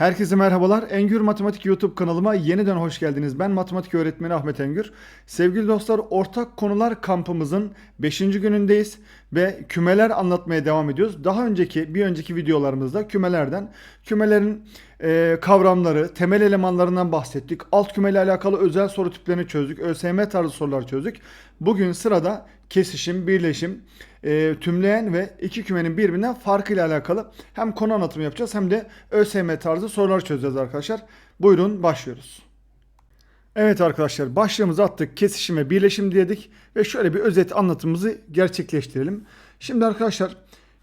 Herkese merhabalar. Engür Matematik YouTube kanalıma yeniden hoş geldiniz. Ben matematik öğretmeni Ahmet Engür. Sevgili dostlar, ortak konular kampımızın 5. günündeyiz ve kümeler anlatmaya devam ediyoruz. Daha önceki, bir önceki videolarımızda kümelerden, kümelerin e, kavramları, temel elemanlarından bahsettik. Alt kümeyle alakalı özel soru tiplerini çözdük. ÖSYM tarzı sorular çözdük. Bugün sırada kesişim, birleşim, e, tümleyen ve iki kümenin birbirinden farkıyla alakalı hem konu anlatımı yapacağız hem de ÖSYM tarzı sorular çözeceğiz arkadaşlar. Buyurun başlıyoruz. Evet arkadaşlar başlığımızı attık. Kesişim ve birleşim dedik ve şöyle bir özet anlatımımızı gerçekleştirelim. Şimdi arkadaşlar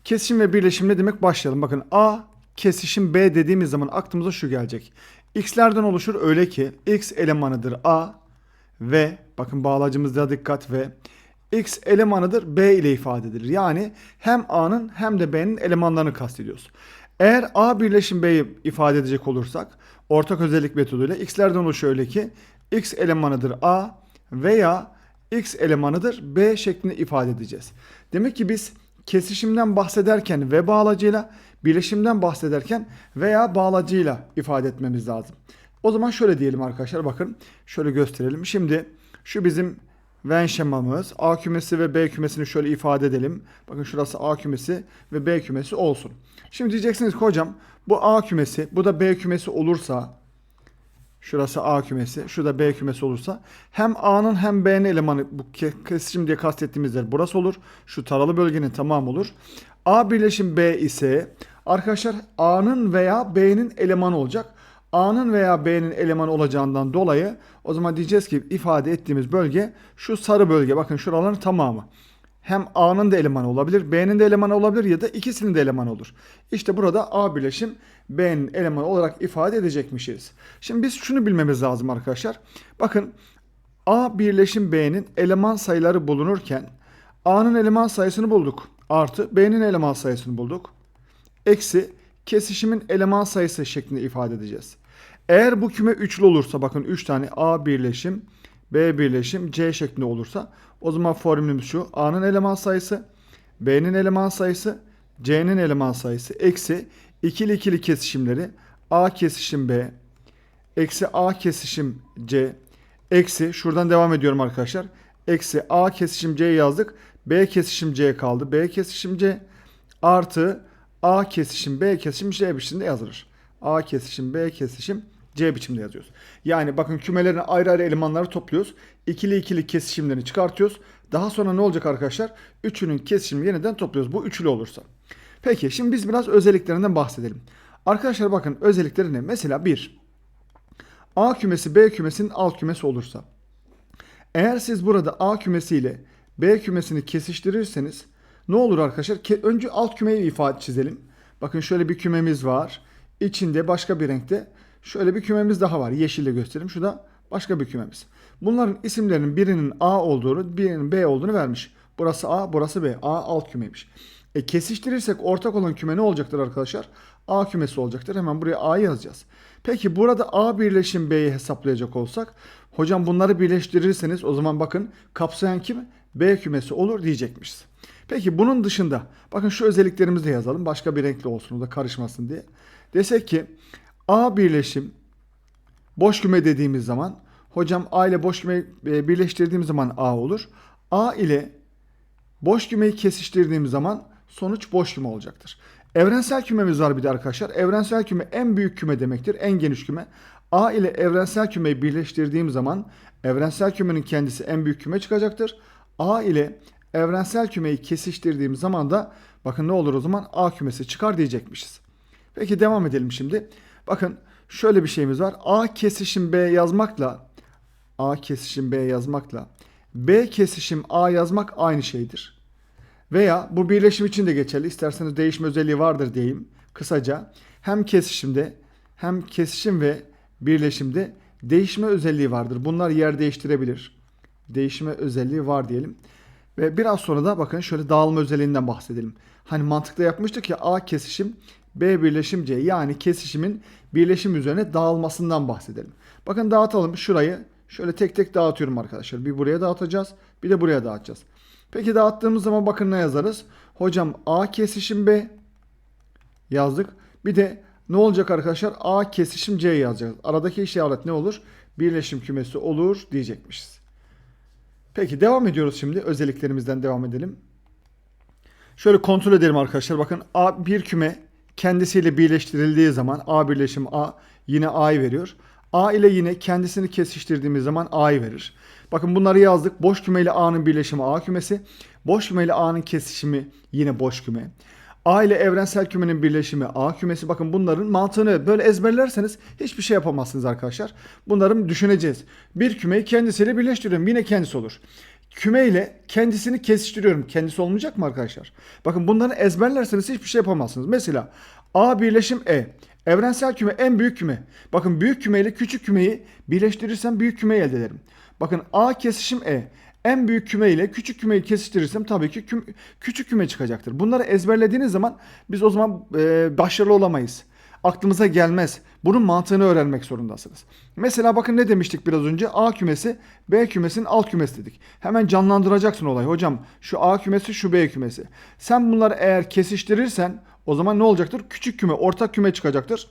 kesişim ve birleşim ne demek başlayalım. Bakın A kesişim B dediğimiz zaman aklımıza şu gelecek. X'lerden oluşur öyle ki X elemanıdır A ve bakın bağlacımızda dikkat ve X elemanıdır B ile ifade edilir. Yani hem A'nın hem de B'nin elemanlarını kastediyoruz. Eğer A birleşim B'yi ifade edecek olursak ortak özellik metoduyla X'lerden oluşuyor öyle ki X elemanıdır A veya X elemanıdır B şeklinde ifade edeceğiz. Demek ki biz kesişimden bahsederken ve bağlacıyla, birleşimden bahsederken veya bağlacıyla ifade etmemiz lazım. O zaman şöyle diyelim arkadaşlar bakın şöyle gösterelim. Şimdi şu bizim Venn şemamız. A kümesi ve B kümesini şöyle ifade edelim. Bakın şurası A kümesi ve B kümesi olsun. Şimdi diyeceksiniz ki hocam bu A kümesi, bu da B kümesi olursa şurası A kümesi, şurada B kümesi olursa hem A'nın hem B'nin elemanı bu ke- kesişim diye kastettiğimiz yer burası olur. Şu taralı bölgenin tamamı olur. A birleşim B ise arkadaşlar A'nın veya B'nin elemanı olacak. A'nın veya B'nin elemanı olacağından dolayı o zaman diyeceğiz ki ifade ettiğimiz bölge şu sarı bölge. Bakın şuraların tamamı. Hem A'nın da elemanı olabilir, B'nin de elemanı olabilir ya da ikisinin de elemanı olur. İşte burada A birleşim B'nin elemanı olarak ifade edecekmişiz. Şimdi biz şunu bilmemiz lazım arkadaşlar. Bakın A birleşim B'nin eleman sayıları bulunurken A'nın eleman sayısını bulduk. Artı B'nin eleman sayısını bulduk. Eksi kesişimin eleman sayısı şeklinde ifade edeceğiz. Eğer bu küme üçlü olursa bakın 3 tane A birleşim, B birleşim, C şeklinde olursa o zaman formülümüz şu. A'nın eleman sayısı, B'nin eleman sayısı, C'nin eleman sayısı eksi ikili ikili kesişimleri A kesişim B eksi A kesişim C eksi şuradan devam ediyorum arkadaşlar. Eksi A kesişim C yazdık. B kesişim C kaldı. B kesişim C artı A kesişim B kesişim C biçimde yazılır. A kesişim B kesişim C biçimde yazıyoruz. Yani bakın kümelerin ayrı ayrı elemanları topluyoruz. İkili ikili kesişimlerini çıkartıyoruz. Daha sonra ne olacak arkadaşlar? Üçünün kesişimini yeniden topluyoruz. Bu üçlü olursa. Peki şimdi biz biraz özelliklerinden bahsedelim. Arkadaşlar bakın özellikleri ne? Mesela bir A kümesi B kümesinin alt kümesi olursa. Eğer siz burada A kümesi ile B kümesini kesiştirirseniz ne olur arkadaşlar? Önce alt kümeyi ifade çizelim. Bakın şöyle bir kümemiz var. İçinde başka bir renkte şöyle bir kümemiz daha var. Yeşille göstereyim. Şu da başka bir kümemiz. Bunların isimlerinin birinin A olduğunu, birinin B olduğunu vermiş. Burası A, burası B. A alt kümeymiş. E kesiştirirsek ortak olan küme ne olacaktır arkadaşlar? A kümesi olacaktır. Hemen buraya A yazacağız. Peki burada A birleşim B'yi hesaplayacak olsak hocam bunları birleştirirseniz o zaman bakın kapsayan kim? B kümesi olur diyecekmişiz. Peki bunun dışında bakın şu özelliklerimizi de yazalım. Başka bir renkli olsun o da karışmasın diye. Desek ki A birleşim boş küme dediğimiz zaman hocam A ile boş küme e, birleştirdiğimiz zaman A olur. A ile boş kümeyi kesiştirdiğimiz zaman sonuç boş küme olacaktır. Evrensel kümemiz var bir de arkadaşlar. Evrensel küme en büyük küme demektir. En geniş küme. A ile evrensel kümeyi birleştirdiğim zaman evrensel kümenin kendisi en büyük küme çıkacaktır. A ile evrensel kümeyi kesiştirdiğim zaman da bakın ne olur o zaman A kümesi çıkar diyecekmişiz. Peki devam edelim şimdi. Bakın şöyle bir şeyimiz var. A kesişim B yazmakla A kesişim B yazmakla B kesişim A yazmak aynı şeydir. Veya bu birleşim için de geçerli. İsterseniz değişme özelliği vardır diyeyim. Kısaca hem kesişimde hem kesişim ve birleşimde değişme özelliği vardır. Bunlar yer değiştirebilir. Değişme özelliği var diyelim. Ve biraz sonra da bakın şöyle dağılma özelliğinden bahsedelim. Hani mantıkta yapmıştık ya A kesişim B birleşim C yani kesişimin birleşim üzerine dağılmasından bahsedelim. Bakın dağıtalım şurayı şöyle tek tek dağıtıyorum arkadaşlar. Bir buraya dağıtacağız bir de buraya dağıtacağız. Peki dağıttığımız zaman bakın ne yazarız? Hocam A kesişim B yazdık. Bir de ne olacak arkadaşlar? A kesişim C yazacağız. Aradaki işaret ne olur? Birleşim kümesi olur diyecekmişiz. Peki devam ediyoruz şimdi. Özelliklerimizden devam edelim. Şöyle kontrol edelim arkadaşlar. Bakın A bir küme kendisiyle birleştirildiği zaman A birleşim A yine A'yı veriyor. A ile yine kendisini kesiştirdiğimiz zaman A'yı verir. Bakın bunları yazdık. Boş küme ile A'nın birleşimi A kümesi. Boş küme ile A'nın kesişimi yine boş küme. A ile evrensel kümenin birleşimi A kümesi. Bakın bunların mantığını böyle ezberlerseniz hiçbir şey yapamazsınız arkadaşlar. Bunları düşüneceğiz. Bir kümeyi kendisiyle birleştiriyorum. Yine kendisi olur. Küme ile kendisini kesiştiriyorum. Kendisi olmayacak mı arkadaşlar? Bakın bunları ezberlerseniz hiçbir şey yapamazsınız. Mesela A birleşim E. Evrensel küme en büyük küme. Bakın büyük küme ile küçük kümeyi birleştirirsem büyük kümeyi elde ederim. Bakın A kesişim E. En büyük küme ile küçük kümeyi kesiştirirsem tabii ki küm- küçük küme çıkacaktır. Bunları ezberlediğiniz zaman biz o zaman e, başarılı olamayız. Aklımıza gelmez. Bunun mantığını öğrenmek zorundasınız. Mesela bakın ne demiştik biraz önce? A kümesi B kümesinin alt kümesi dedik. Hemen canlandıracaksın olayı. Hocam şu A kümesi şu B kümesi. Sen bunları eğer kesiştirirsen o zaman ne olacaktır? Küçük küme, ortak küme çıkacaktır.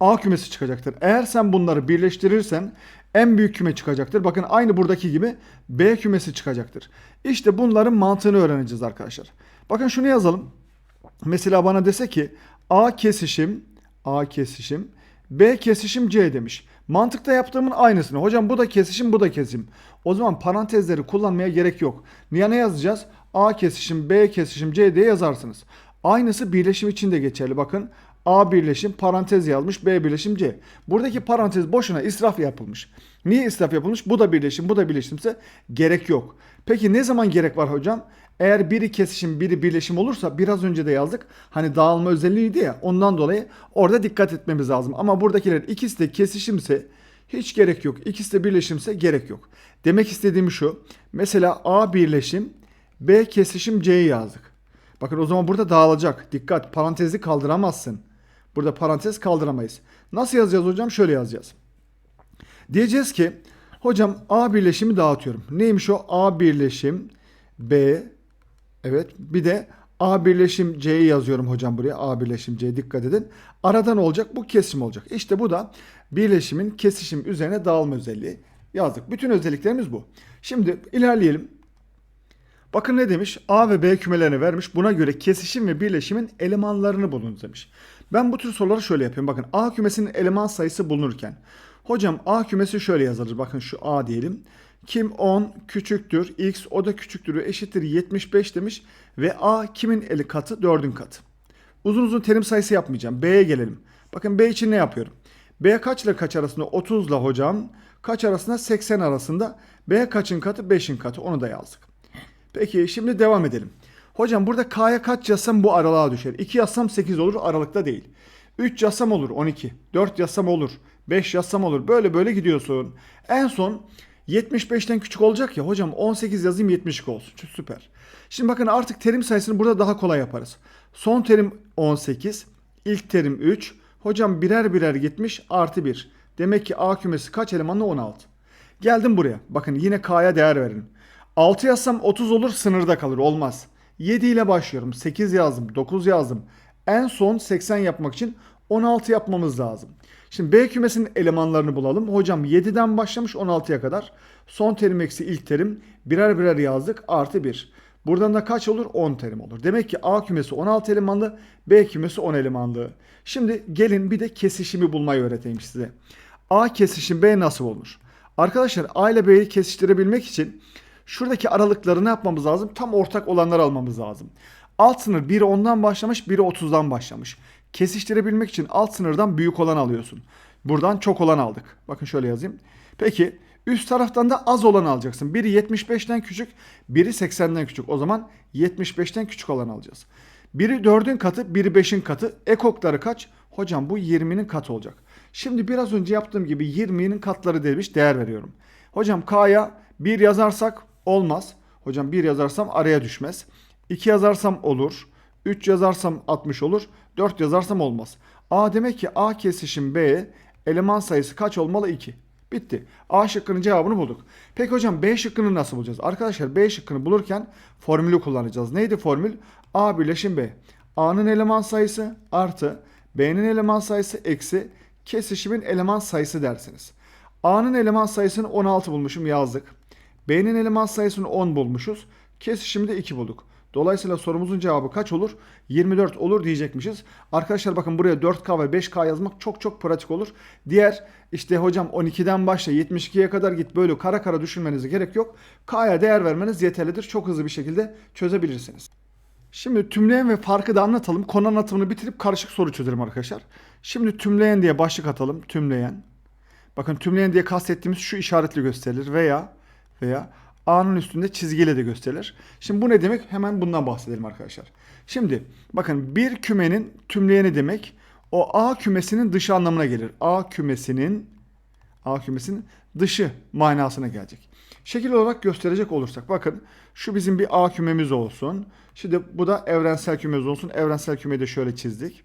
A kümesi çıkacaktır. Eğer sen bunları birleştirirsen en büyük küme çıkacaktır. Bakın aynı buradaki gibi B kümesi çıkacaktır. İşte bunların mantığını öğreneceğiz arkadaşlar. Bakın şunu yazalım. Mesela bana dese ki A kesişim A kesişim B kesişim C demiş. Mantıkta yaptığımın aynısını. Hocam bu da kesişim bu da kesişim. O zaman parantezleri kullanmaya gerek yok. Niye ne yazacağız? A kesişim B kesişim C diye yazarsınız. Aynısı birleşim için de geçerli. Bakın A birleşim parantez yazmış B birleşim C. Buradaki parantez boşuna israf yapılmış. Niye israf yapılmış? Bu da birleşim bu da birleşimse gerek yok. Peki ne zaman gerek var hocam? Eğer biri kesişim biri birleşim olursa biraz önce de yazdık. Hani dağılma özelliğiydi ya ondan dolayı orada dikkat etmemiz lazım. Ama buradakiler ikisi de kesişimse hiç gerek yok. İkisi de birleşimse gerek yok. Demek istediğim şu. Mesela A birleşim B kesişim C'yi yazdık. Bakın o zaman burada dağılacak. Dikkat parantezi kaldıramazsın. Burada parantez kaldıramayız. Nasıl yazacağız hocam? Şöyle yazacağız. Diyeceğiz ki hocam A birleşimi dağıtıyorum. Neymiş o? A birleşim B evet bir de A birleşim C'yi yazıyorum hocam buraya. A birleşim C dikkat edin. Aradan olacak bu kesişim olacak. İşte bu da birleşimin kesişim üzerine dağılma özelliği yazdık. Bütün özelliklerimiz bu. Şimdi ilerleyelim. Bakın ne demiş? A ve B kümelerini vermiş. Buna göre kesişim ve birleşimin elemanlarını bulun demiş. Ben bu tür soruları şöyle yapıyorum. Bakın A kümesinin eleman sayısı bulunurken. Hocam A kümesi şöyle yazılır. Bakın şu A diyelim. Kim 10 küçüktür, X o da küçüktür eşittir 75 demiş. Ve A kimin eli katı? 4'ün katı. Uzun uzun terim sayısı yapmayacağım. B'ye gelelim. Bakın B için ne yapıyorum? B kaç ile kaç arasında? 30 ile hocam. Kaç arasında? 80 arasında. B kaçın katı? 5'in katı. Onu da yazdık. Peki şimdi devam edelim. Hocam burada K'ya kaç yazsam bu aralığa düşer. 2 yazsam 8 olur aralıkta değil. 3 yazsam olur 12. 4 yazsam olur. 5 yazsam olur. Böyle böyle gidiyorsun. En son 75'ten küçük olacak ya hocam 18 yazayım 72 olsun. Süper. Şimdi bakın artık terim sayısını burada daha kolay yaparız. Son terim 18. ilk terim 3. Hocam birer birer gitmiş artı 1. Demek ki A kümesi kaç elemanlı 16. Geldim buraya. Bakın yine K'ya değer verin. 6 yazsam 30 olur sınırda kalır olmaz. 7 ile başlıyorum. 8 yazdım 9 yazdım. En son 80 yapmak için 16 yapmamız lazım. Şimdi B kümesinin elemanlarını bulalım. Hocam 7'den başlamış 16'ya kadar. Son terim eksi ilk terim. Birer birer yazdık. Artı 1. Buradan da kaç olur? 10 terim olur. Demek ki A kümesi 16 elemanlı, B kümesi 10 elemanlı. Şimdi gelin bir de kesişimi bulmayı öğreteyim size. A kesişim B nasıl olur? Arkadaşlar A ile B'yi kesiştirebilmek için şuradaki aralıkları ne yapmamız lazım? Tam ortak olanları almamız lazım. Alt sınır biri 10'dan başlamış, biri 30'dan başlamış. Kesiştirebilmek için alt sınırdan büyük olan alıyorsun. Buradan çok olan aldık. Bakın şöyle yazayım. Peki üst taraftan da az olan alacaksın. Biri 75'ten küçük, biri 80'den küçük. O zaman 75'ten küçük olan alacağız. Biri 4'ün katı, biri 5'in katı. Ekokları kaç? Hocam bu 20'nin katı olacak. Şimdi biraz önce yaptığım gibi 20'nin katları demiş değer veriyorum. Hocam K'ya 1 yazarsak olmaz. Hocam 1 yazarsam araya düşmez. 2 yazarsam olur. 3 yazarsam 60 olur. 4 yazarsam olmaz. A demek ki A kesişim B eleman sayısı kaç olmalı? 2. Bitti. A şıkkının cevabını bulduk. Peki hocam B şıkkını nasıl bulacağız? Arkadaşlar B şıkkını bulurken formülü kullanacağız. Neydi formül? A birleşim B. A'nın eleman sayısı artı B'nin eleman sayısı eksi kesişimin eleman sayısı dersiniz. A'nın eleman sayısını 16 bulmuşum yazdık. B'nin eleman sayısını 10 bulmuşuz. Kesişimi de 2 bulduk. Dolayısıyla sorumuzun cevabı kaç olur? 24 olur diyecekmişiz. Arkadaşlar bakın buraya 4K ve 5K yazmak çok çok pratik olur. Diğer işte hocam 12'den başla 72'ye kadar git böyle kara kara düşünmenize gerek yok. K'ya değer vermeniz yeterlidir. Çok hızlı bir şekilde çözebilirsiniz. Şimdi tümleyen ve farkı da anlatalım. Konu anlatımını bitirip karışık soru çözelim arkadaşlar. Şimdi tümleyen diye başlık atalım. Tümleyen. Bakın tümleyen diye kastettiğimiz şu işaretle gösterilir veya veya A'nın üstünde çizgiyle de gösterilir. Şimdi bu ne demek? Hemen bundan bahsedelim arkadaşlar. Şimdi bakın bir kümenin tümleyeni demek o A kümesinin dışı anlamına gelir. A kümesinin A kümesinin dışı manasına gelecek. Şekil olarak gösterecek olursak bakın şu bizim bir A kümemiz olsun. Şimdi bu da evrensel kümemiz olsun. Evrensel kümeyi de şöyle çizdik.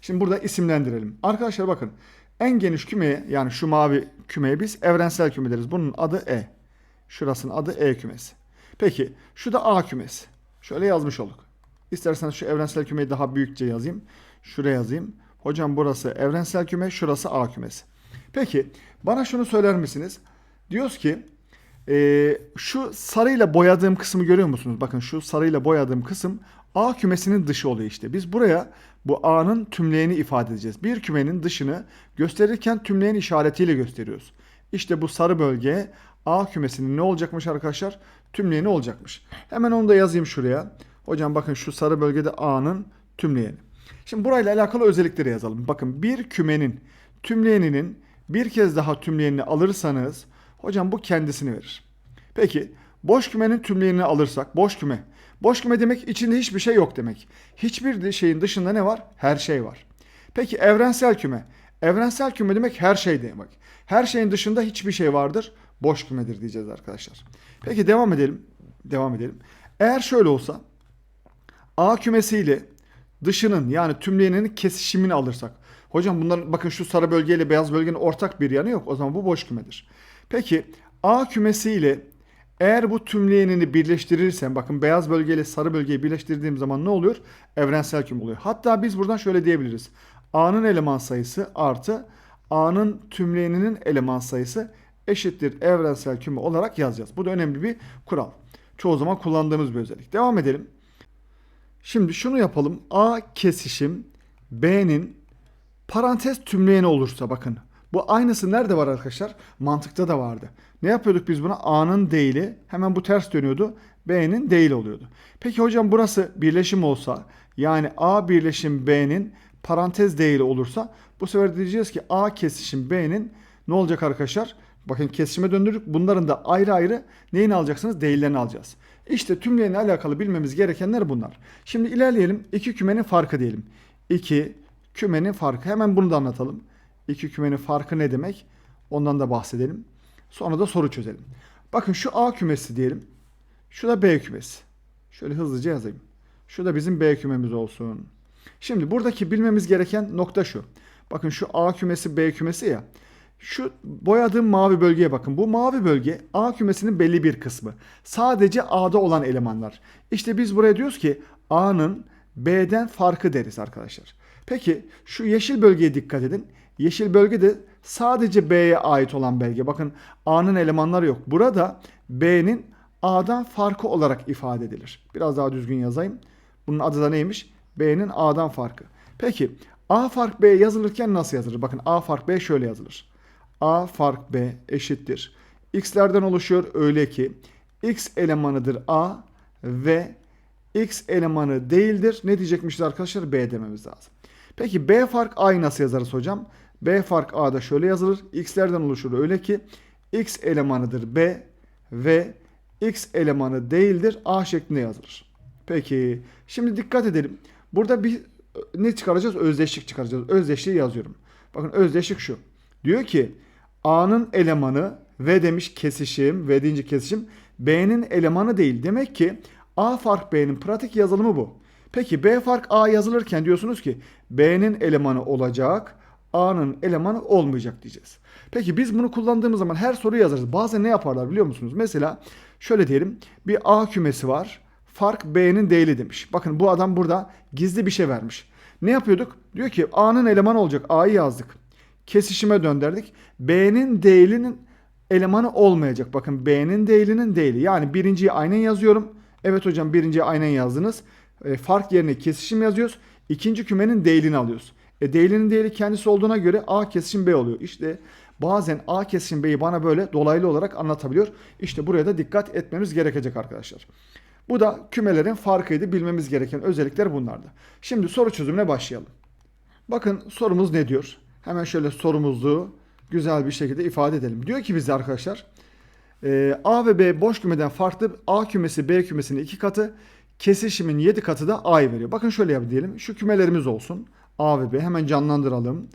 Şimdi burada isimlendirelim. Arkadaşlar bakın en geniş kümeye yani şu mavi kümeye biz evrensel küme deriz. Bunun adı E. Şurasının adı E kümesi. Peki şu da A kümesi. Şöyle yazmış olduk. İsterseniz şu evrensel kümeyi daha büyükçe yazayım. Şuraya yazayım. Hocam burası evrensel küme, şurası A kümesi. Peki bana şunu söyler misiniz? Diyoruz ki e, şu sarıyla boyadığım kısmı görüyor musunuz? Bakın şu sarıyla boyadığım kısım A kümesinin dışı oluyor işte. Biz buraya bu A'nın tümleyeni ifade edeceğiz. Bir kümenin dışını gösterirken tümleyen işaretiyle gösteriyoruz. İşte bu sarı bölge A kümesinin ne olacakmış arkadaşlar? Tümleyeni olacakmış. Hemen onu da yazayım şuraya. Hocam bakın şu sarı bölgede A'nın tümleyeni. Şimdi burayla alakalı özellikleri yazalım. Bakın bir kümenin tümleyeninin bir kez daha tümleyenini alırsanız hocam bu kendisini verir. Peki boş kümenin tümleyenini alırsak boş küme. Boş küme demek içinde hiçbir şey yok demek. Hiçbir şeyin dışında ne var? Her şey var. Peki evrensel küme. Evrensel küme demek her şey demek. Her şeyin dışında hiçbir şey vardır. Boş kümedir diyeceğiz arkadaşlar. Peki devam edelim. Devam edelim. Eğer şöyle olsa A kümesiyle dışının yani tümleyeninin kesişimini alırsak. Hocam bunların bakın şu sarı bölgeyle beyaz bölgenin ortak bir yanı yok. O zaman bu boş kümedir. Peki A kümesiyle eğer bu tümleyenini birleştirirsem bakın beyaz bölgeyle sarı bölgeyi birleştirdiğim zaman ne oluyor? Evrensel küme oluyor. Hatta biz buradan şöyle diyebiliriz. A'nın eleman sayısı artı A'nın tümleyeninin eleman sayısı eşittir evrensel küme olarak yazacağız. Bu da önemli bir kural. Çoğu zaman kullandığımız bir özellik. Devam edelim. Şimdi şunu yapalım. A kesişim B'nin parantez tümleyeni olursa bakın. Bu aynısı nerede var arkadaşlar? Mantıkta da vardı. Ne yapıyorduk biz buna? A'nın değili hemen bu ters dönüyordu. B'nin değil oluyordu. Peki hocam burası birleşim olsa yani A birleşim B'nin parantez değili olursa bu sefer diyeceğiz ki A kesişim B'nin ne olacak arkadaşlar? Bakın kesişime döndürdük. Bunların da ayrı ayrı neyini alacaksınız? Değillerini alacağız. İşte tümleyenle alakalı bilmemiz gerekenler bunlar. Şimdi ilerleyelim. İki kümenin farkı diyelim. İki kümenin farkı. Hemen bunu da anlatalım. İki kümenin farkı ne demek? Ondan da bahsedelim. Sonra da soru çözelim. Bakın şu A kümesi diyelim. Şu da B kümesi. Şöyle hızlıca yazayım. Şu da bizim B kümemiz olsun. Şimdi buradaki bilmemiz gereken nokta şu. Bakın şu A kümesi B kümesi ya. Şu boyadığım mavi bölgeye bakın. Bu mavi bölge A kümesinin belli bir kısmı. Sadece A'da olan elemanlar. İşte biz buraya diyoruz ki A'nın B'den farkı deriz arkadaşlar. Peki şu yeşil bölgeye dikkat edin. Yeşil bölge de sadece B'ye ait olan belge. Bakın A'nın elemanları yok. Burada B'nin A'dan farkı olarak ifade edilir. Biraz daha düzgün yazayım. Bunun adı da neymiş? B'nin A'dan farkı. Peki A fark B yazılırken nasıl yazılır? Bakın A fark B şöyle yazılır. A fark B eşittir. X'lerden oluşuyor öyle ki X elemanıdır A ve X elemanı değildir. Ne diyecekmişiz arkadaşlar? B dememiz lazım. Peki B fark A'yı nasıl yazarız hocam? B fark A'da şöyle yazılır. X'lerden oluşur öyle ki X elemanıdır B ve X elemanı değildir A şeklinde yazılır. Peki şimdi dikkat edelim. Burada bir ne çıkaracağız? Özdeşlik çıkaracağız. Özdeşliği yazıyorum. Bakın özdeşlik şu. Diyor ki A'nın elemanı V demiş kesişim. V deyince kesişim. B'nin elemanı değil. Demek ki A fark B'nin pratik yazılımı bu. Peki B fark A yazılırken diyorsunuz ki B'nin elemanı olacak. A'nın elemanı olmayacak diyeceğiz. Peki biz bunu kullandığımız zaman her soruyu yazarız. Bazen ne yaparlar biliyor musunuz? Mesela şöyle diyelim. Bir A kümesi var. Fark B'nin değili demiş. Bakın bu adam burada gizli bir şey vermiş. Ne yapıyorduk? Diyor ki A'nın elemanı olacak. A'yı yazdık. Kesişime döndürdük. B'nin değilinin elemanı olmayacak. Bakın B'nin değilinin değili. Yani birinciyi aynen yazıyorum. Evet hocam birinciyi aynen yazdınız. E, fark yerine kesişim yazıyoruz. İkinci kümenin değilini alıyoruz. E, değilinin değili kendisi olduğuna göre A kesişim B oluyor. İşte bazen A kesişim B'yi bana böyle dolaylı olarak anlatabiliyor. İşte buraya da dikkat etmemiz gerekecek arkadaşlar. Bu da kümelerin farkıydı. Bilmemiz gereken özellikler bunlardı. Şimdi soru çözümüne başlayalım. Bakın sorumuz ne diyor? Hemen şöyle sorumuzu güzel bir şekilde ifade edelim. Diyor ki bize arkadaşlar e, A ve B boş kümeden farklı A kümesi B kümesinin iki katı kesişimin 7 katı da A'yı veriyor. Bakın şöyle yap diyelim. Şu kümelerimiz olsun. A ve B hemen canlandıralım.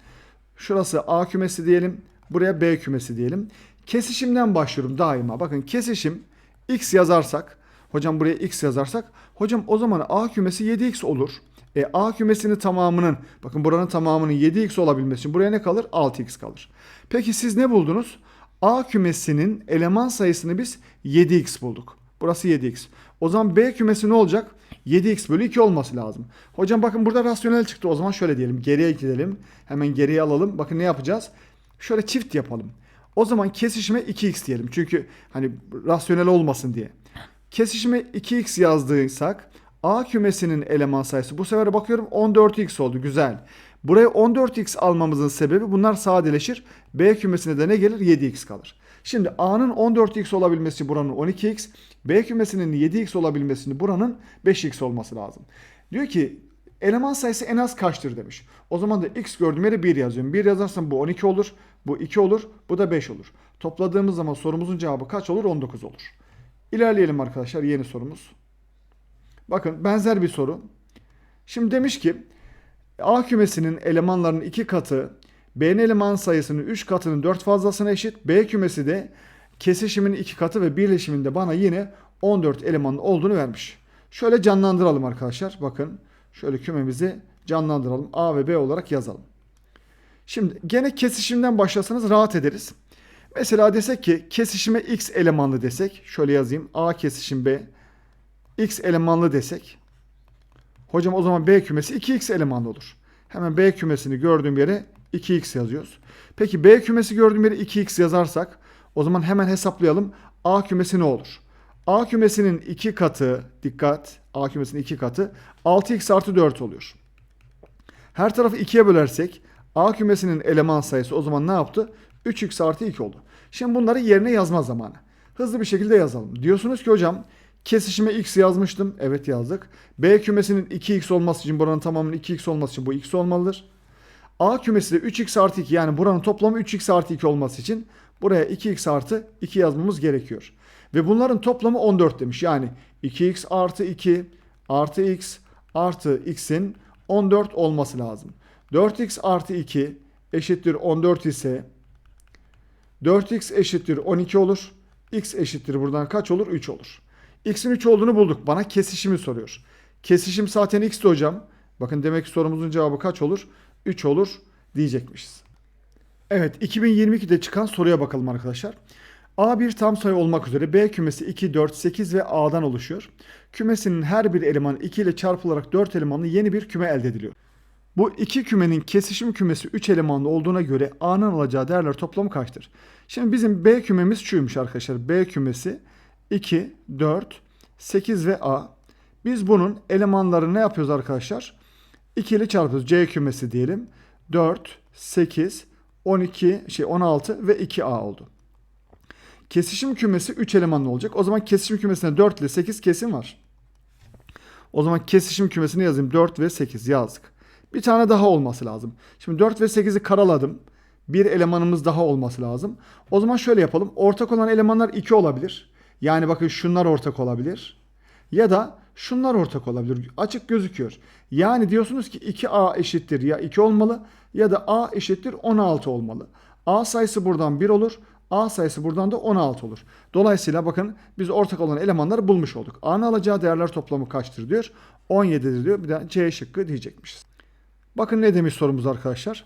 Şurası A kümesi diyelim. Buraya B kümesi diyelim. Kesişimden başlıyorum daima. Bakın kesişim X yazarsak hocam buraya X yazarsak hocam o zaman A kümesi 7X olur. E, A kümesinin tamamının bakın buranın tamamının 7X olabilmesi için buraya ne kalır? 6X kalır. Peki siz ne buldunuz? A kümesinin eleman sayısını biz 7X bulduk. Burası 7X. O zaman B kümesi ne olacak? 7x bölü 2 olması lazım. Hocam bakın burada rasyonel çıktı. O zaman şöyle diyelim. Geriye gidelim. Hemen geriye alalım. Bakın ne yapacağız? Şöyle çift yapalım. O zaman kesişime 2x diyelim. Çünkü hani rasyonel olmasın diye. Kesişime 2x yazdıysak A kümesinin eleman sayısı bu sefer bakıyorum 14x oldu. Güzel. Buraya 14x almamızın sebebi bunlar sadeleşir. B kümesine de ne gelir? 7x kalır. Şimdi A'nın 14x olabilmesi buranın 12x, B kümesinin 7x olabilmesini buranın 5x olması lazım. Diyor ki eleman sayısı en az kaçtır demiş. O zaman da x gördüğüm yere 1 yazıyorum. 1 yazarsam bu 12 olur, bu 2 olur, bu da 5 olur. Topladığımız zaman sorumuzun cevabı kaç olur? 19 olur. İlerleyelim arkadaşlar yeni sorumuz. Bakın benzer bir soru. Şimdi demiş ki A kümesinin elemanlarının 2 katı B'nin eleman sayısının 3 katının 4 fazlasına eşit. B kümesi de kesişimin 2 katı ve birleşiminde bana yine 14 elemanın olduğunu vermiş. Şöyle canlandıralım arkadaşlar. Bakın şöyle kümemizi canlandıralım. A ve B olarak yazalım. Şimdi gene kesişimden başlasanız rahat ederiz. Mesela desek ki kesişime x elemanlı desek. Şöyle yazayım. A kesişim B. x elemanlı desek. Hocam o zaman B kümesi 2x elemanlı olur. Hemen B kümesini gördüğüm yere 2x yazıyoruz. Peki B kümesi gördüğüm yere 2x yazarsak o zaman hemen hesaplayalım. A kümesi ne olur? A kümesinin 2 katı dikkat A kümesinin 2 katı 6x artı 4 oluyor. Her tarafı 2'ye bölersek A kümesinin eleman sayısı o zaman ne yaptı? 3x artı 2 oldu. Şimdi bunları yerine yazma zamanı. Hızlı bir şekilde yazalım. Diyorsunuz ki hocam kesişime x yazmıştım. Evet yazdık. B kümesinin 2x olması için buranın tamamının 2x olması için bu x olmalıdır. A kümesi de 3x artı 2 yani buranın toplamı 3x artı 2 olması için buraya 2x artı 2 yazmamız gerekiyor. Ve bunların toplamı 14 demiş. Yani 2x artı 2 artı x artı x'in 14 olması lazım. 4x artı 2 eşittir 14 ise 4x eşittir 12 olur. x eşittir buradan kaç olur? 3 olur. x'in 3 olduğunu bulduk. Bana kesişimi soruyor. Kesişim zaten x'ti hocam. Bakın demek ki sorumuzun cevabı kaç olur? 3 olur diyecekmişiz. Evet 2022'de çıkan soruya bakalım arkadaşlar. A bir tam sayı olmak üzere B kümesi 2, 4, 8 ve A'dan oluşuyor. Kümesinin her bir elemanı 2 ile çarpılarak 4 elemanlı yeni bir küme elde ediliyor. Bu iki kümenin kesişim kümesi 3 elemanlı olduğuna göre A'nın alacağı değerler toplamı kaçtır? Şimdi bizim B kümemiz şuymuş arkadaşlar. B kümesi 2, 4, 8 ve A. Biz bunun elemanlarını ne yapıyoruz arkadaşlar? 2 ile çarpıyoruz. C kümesi diyelim. 4, 8, 12, şey 16 ve 2A oldu. Kesişim kümesi 3 elemanlı olacak. O zaman kesişim kümesine 4 ile 8 kesim var. O zaman kesişim kümesini yazayım. 4 ve 8 yazdık. Bir tane daha olması lazım. Şimdi 4 ve 8'i karaladım. Bir elemanımız daha olması lazım. O zaman şöyle yapalım. Ortak olan elemanlar 2 olabilir. Yani bakın şunlar ortak olabilir. Ya da şunlar ortak olabilir. Açık gözüküyor. Yani diyorsunuz ki 2A eşittir ya 2 olmalı ya da A eşittir 16 olmalı. A sayısı buradan 1 olur. A sayısı buradan da 16 olur. Dolayısıyla bakın biz ortak olan elemanları bulmuş olduk. A'nın alacağı değerler toplamı kaçtır diyor. 17'dir diyor. Bir de C şıkkı diyecekmişiz. Bakın ne demiş sorumuz arkadaşlar.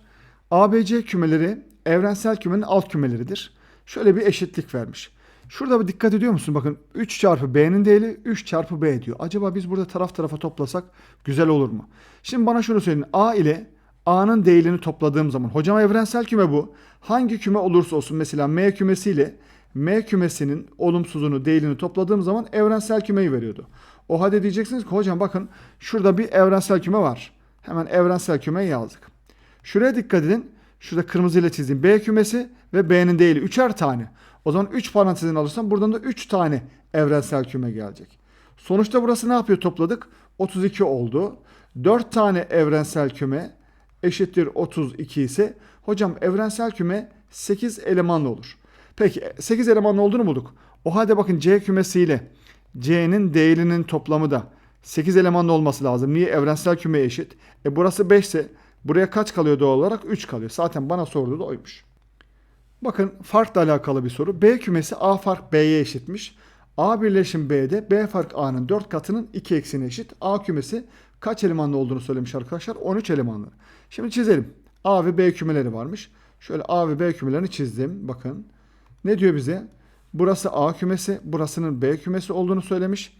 ABC kümeleri evrensel kümenin alt kümeleridir. Şöyle bir eşitlik vermiş. Şurada bir dikkat ediyor musun? Bakın 3 çarpı B'nin değeri 3 çarpı B diyor. Acaba biz burada taraf tarafa toplasak güzel olur mu? Şimdi bana şunu söyleyin. A ile A'nın değerini topladığım zaman. Hocam evrensel küme bu. Hangi küme olursa olsun mesela M kümesi ile M kümesinin olumsuzunu değerini topladığım zaman evrensel kümeyi veriyordu. O halde diyeceksiniz ki hocam bakın şurada bir evrensel küme var. Hemen evrensel kümeyi yazdık. Şuraya dikkat edin. Şurada kırmızıyla çizdiğim B kümesi ve B'nin değeri üçer tane. O zaman 3 parantezini alırsam buradan da 3 tane evrensel küme gelecek. Sonuçta burası ne yapıyor topladık? 32 oldu. 4 tane evrensel küme eşittir 32 ise hocam evrensel küme 8 elemanlı olur. Peki 8 elemanlı olduğunu bulduk. O halde bakın C kümesiyle C'nin değerinin toplamı da 8 elemanlı olması lazım. Niye? Evrensel küme eşit. E burası 5 ise buraya kaç kalıyor doğal olarak? 3 kalıyor. Zaten bana sorduğu da oymuş. Bakın farkla alakalı bir soru. B kümesi A fark B'ye eşitmiş. A birleşim B'de B fark A'nın 4 katının 2 eksine eşit. A kümesi kaç elemanlı olduğunu söylemiş arkadaşlar. 13 elemanlı. Şimdi çizelim. A ve B kümeleri varmış. Şöyle A ve B kümelerini çizdim. Bakın. Ne diyor bize? Burası A kümesi, burasının B kümesi olduğunu söylemiş.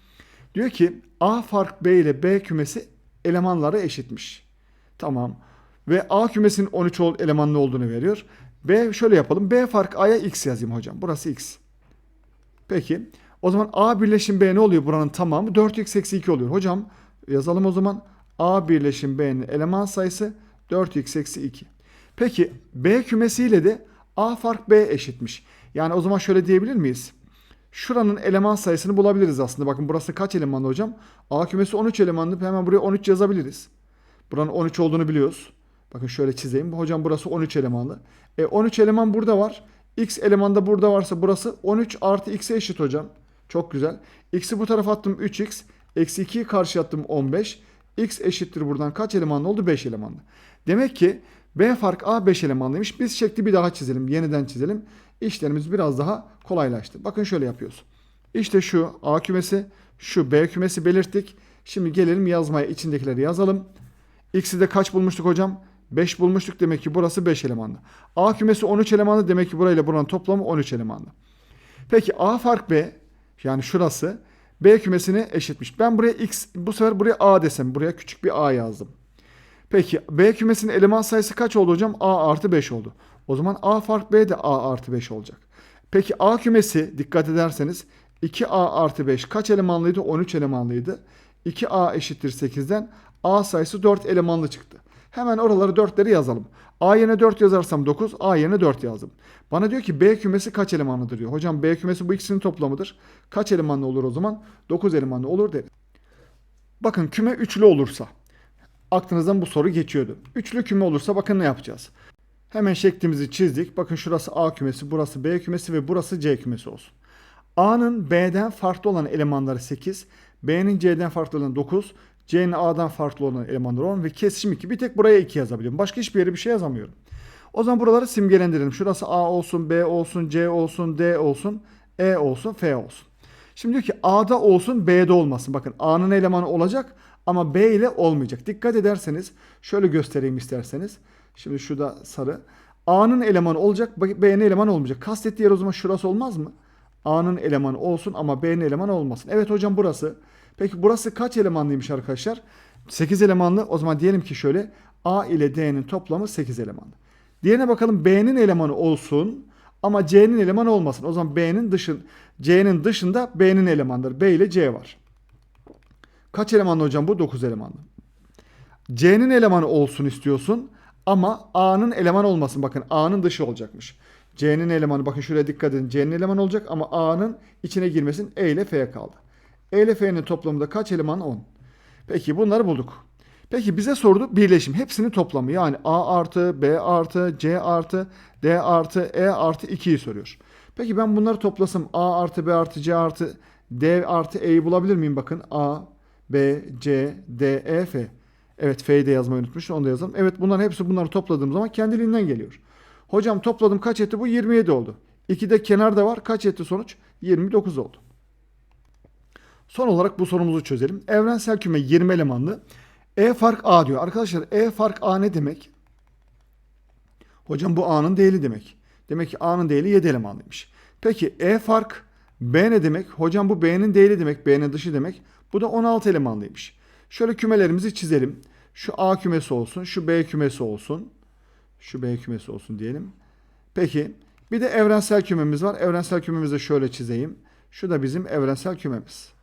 Diyor ki A fark B ile B kümesi elemanları eşitmiş. Tamam. Ve A kümesinin 13 ol- elemanlı olduğunu veriyor. B şöyle yapalım. B fark A'ya X yazayım hocam. Burası X. Peki. O zaman A birleşim B ne oluyor buranın tamamı? 4x eksi 2 oluyor. Hocam yazalım o zaman. A birleşim B'nin eleman sayısı 4x eksi 2. Peki B kümesiyle de A fark B eşitmiş. Yani o zaman şöyle diyebilir miyiz? Şuranın eleman sayısını bulabiliriz aslında. Bakın burası kaç elemanlı hocam? A kümesi 13 elemanlı. Hemen buraya 13 yazabiliriz. Buranın 13 olduğunu biliyoruz. Bakın şöyle çizeyim. Hocam burası 13 elemanlı. E 13 eleman burada var. X eleman da burada varsa burası 13 artı x'e eşit hocam. Çok güzel. X'i bu tarafa attım 3x. Eksi 2'yi karşı attım 15. X eşittir buradan kaç elemanlı oldu? 5 elemanlı. Demek ki B fark A 5 elemanlıymış. Biz şekli bir daha çizelim. Yeniden çizelim. İşlerimiz biraz daha kolaylaştı. Bakın şöyle yapıyoruz. İşte şu A kümesi, şu B kümesi belirttik. Şimdi gelelim yazmaya. içindekileri yazalım. X'i de kaç bulmuştuk hocam? 5 bulmuştuk demek ki burası 5 elemanlı. A kümesi 13 elemanlı demek ki burayla buranın toplamı 13 elemanlı. Peki A fark B yani şurası B kümesine eşitmiş. Ben buraya X bu sefer buraya A desem buraya küçük bir A yazdım. Peki B kümesinin eleman sayısı kaç oldu hocam? A artı 5 oldu. O zaman A fark B de A artı 5 olacak. Peki A kümesi dikkat ederseniz 2A artı 5 kaç elemanlıydı? 13 elemanlıydı. 2A eşittir 8'den A sayısı 4 elemanlı çıktı. Hemen oraları 4'leri yazalım. A yerine 4 yazarsam 9, A yerine 4 yazdım. Bana diyor ki B kümesi kaç elemanlıdır diyor. Hocam B kümesi bu ikisinin toplamıdır. Kaç elemanlı olur o zaman? 9 elemanlı olur deriz. Bakın küme üçlü olursa aklınızdan bu soru geçiyordu. Üçlü küme olursa bakın ne yapacağız? Hemen şeklimizi çizdik. Bakın şurası A kümesi, burası B kümesi ve burası C kümesi olsun. A'nın B'den farklı olan elemanları 8, B'nin C'den farklı olan 9, C'nin A'dan farklı olan elemanları 10 ve kesişim 2. Bir tek buraya 2 yazabiliyorum. Başka hiçbir yere bir şey yazamıyorum. O zaman buraları simgelendirelim. Şurası A olsun, B olsun, C olsun, D olsun, E olsun, F olsun. Şimdi diyor ki A'da olsun, B'de olmasın. Bakın A'nın elemanı olacak ama B ile olmayacak. Dikkat ederseniz şöyle göstereyim isterseniz. Şimdi şurada sarı. A'nın elemanı olacak, B'nin elemanı olmayacak. Kastettiği yer o zaman şurası olmaz mı? A'nın elemanı olsun ama B'nin elemanı olmasın. Evet hocam burası. Peki burası kaç elemanlıymış arkadaşlar? 8 elemanlı. O zaman diyelim ki şöyle A ile D'nin toplamı 8 elemanlı. Diğerine bakalım B'nin elemanı olsun ama C'nin elemanı olmasın. O zaman B'nin dışın C'nin dışında B'nin elemanları. B ile C var. Kaç elemanlı hocam bu? 9 elemanlı. C'nin elemanı olsun istiyorsun ama A'nın elemanı olmasın. Bakın A'nın dışı olacakmış. C'nin elemanı bakın şuraya dikkat edin. C'nin elemanı olacak ama A'nın içine girmesin. E ile F kaldı. E ile F'nin toplamında kaç eleman? 10. Peki bunları bulduk. Peki bize sordu birleşim. Hepsinin toplamı yani A artı, B artı, C artı, D artı, E artı 2'yi soruyor. Peki ben bunları toplasam A artı, B artı, C artı, D artı E'yi bulabilir miyim? Bakın A, B, C, D, E, F. Evet F'yi de yazmayı unutmuşum. Onu da yazalım. Evet bunların hepsi bunları topladığım zaman kendiliğinden geliyor. Hocam topladım kaç etti bu? 27 oldu. 2'de kenarda var. Kaç etti sonuç? 29 oldu. Son olarak bu sorumuzu çözelim. Evrensel küme 20 elemanlı. E fark A diyor. Arkadaşlar E fark A ne demek? Hocam bu A'nın değeri demek. Demek ki A'nın değeri 7 elemanlıymış. Peki E fark B ne demek? Hocam bu B'nin değili demek. B'nin dışı demek. Bu da 16 elemanlıymış. Şöyle kümelerimizi çizelim. Şu A kümesi olsun. Şu B kümesi olsun. Şu B kümesi olsun diyelim. Peki bir de evrensel kümemiz var. Evrensel kümemizi şöyle çizeyim. Şu da bizim evrensel kümemiz.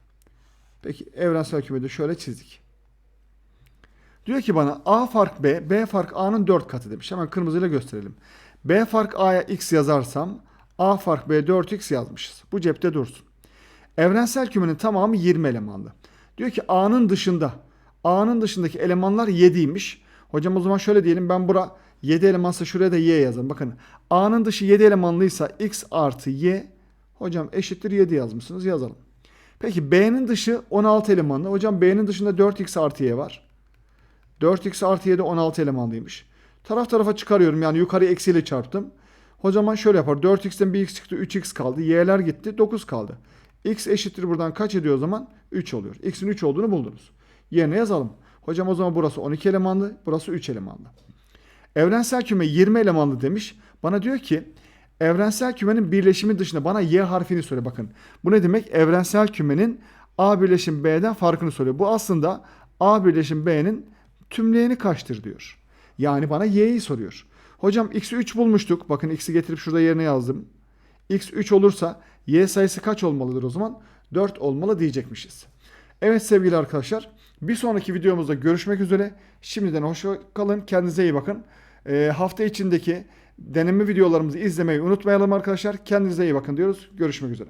Peki evrensel kümeyi şöyle çizdik. Diyor ki bana A fark B, B fark A'nın 4 katı demiş. Hemen kırmızıyla gösterelim. B fark A'ya X yazarsam A fark B 4X yazmışız. Bu cepte dursun. Evrensel kümenin tamamı 20 elemanlı. Diyor ki A'nın dışında A'nın dışındaki elemanlar 7'ymiş. Hocam o zaman şöyle diyelim ben bura 7 elemansa şuraya da Y yazalım. Bakın A'nın dışı 7 elemanlıysa X artı Y hocam eşittir 7 yazmışsınız yazalım. Peki B'nin dışı 16 elemanlı. Hocam B'nin dışında 4X artı Y var. 4x artı 7 16 elemanlıymış. Taraf tarafa çıkarıyorum yani yukarı eksiyle çarptım. O zaman şöyle yapar. 4x'ten bir x çıktı 3x kaldı. Y'ler gitti 9 kaldı. x eşittir buradan kaç ediyor o zaman? 3 oluyor. x'in 3 olduğunu buldunuz. Yerine yazalım. Hocam o zaman burası 12 elemanlı, burası 3 elemanlı. Evrensel küme 20 elemanlı demiş. Bana diyor ki evrensel kümenin birleşimi dışında bana y harfini soruyor. Bakın bu ne demek? Evrensel kümenin A birleşim B'den farkını soruyor. Bu aslında A birleşim B'nin tümleyeni kaçtır diyor. Yani bana y'yi soruyor. Hocam x'i 3 bulmuştuk. Bakın x'i getirip şurada yerine yazdım. x 3 olursa y sayısı kaç olmalıdır o zaman? 4 olmalı diyecekmişiz. Evet sevgili arkadaşlar. Bir sonraki videomuzda görüşmek üzere. Şimdiden hoşça kalın. Kendinize iyi bakın. Ee, hafta içindeki deneme videolarımızı izlemeyi unutmayalım arkadaşlar. Kendinize iyi bakın diyoruz. Görüşmek üzere.